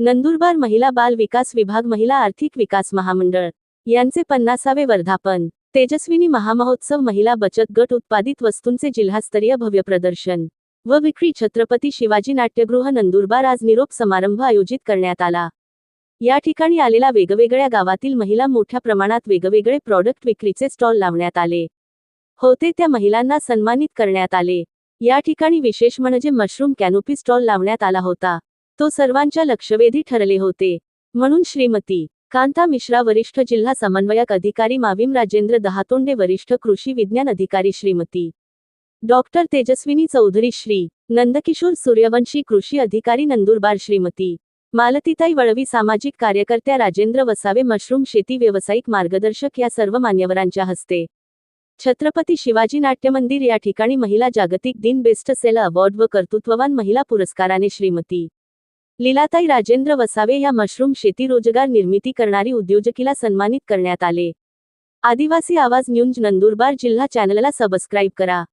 नंदुरबार महिला बाल विकास विभाग महिला आर्थिक विकास महामंडळ. यांचे पन्नासावे वर्धापन. तेजस्विनी महामहोत्सव महिला बचत गट उत्पादित वस्तूंचे जिल्हास्तरीय भव्य प्रदर्शन व विक्री छत्रपती शिवाजी नाट्यगृह नंदुरबार आज निरोप समारंभ आयोजित करण्यात आला. या ठिकाणी आलेल्या वेगवेगळ्या गावातील महिला मोठ्या प्रमाणात वेगवेगळे प्रॉडक्ट विक्रीचे स्टॉल लावण्यात आले. होते त्या महिलांना सन्मानित करण्यात आले. या ठिकाणी विशेष म्हणजे मशरूम कॅनोपी स्टॉल लावण्यात आला होता. तो सर्वांच्या लक्षवेधी ठरले होते. म्हणून श्रीमती कांता मिश्रा वरिष्ठ जिल्हा समन्वयक अधिकारी माविम राजेंद्र दहातोंडे वरिष्ठ कृषी विज्ञान अधिकारी श्रीमती डॉक्टर तेजस्विनी चौधरी श्री नंदकिशोर सूर्यवंशी कृषी अधिकारी नंदुरबार श्रीमती मालतीताई वळवी सामाजिक कार्यकर्त्या राजेंद्र वसावे मशरूम शेती व्यावसायिक मार्गदर्शक या सर्व मान्यवरांच्या हस्ते. छत्रपती शिवाजी नाट्यमंदिर या ठिकाणी महिला जागतिक दिन बेस्ट सेल अवॉर्ड व कर्तृत्ववान महिला पुरस्काराने श्रीमती लीलाताई राजेंद्र वसावे या मशरूम शेती रोजगार निर्मिती करणारी उद्योजकीला सन्मानित करण्यात आले. आदिवासी आवाज न्यूज नंदुरबार जिल्हा चॅनलला सबस्क्राईब करा.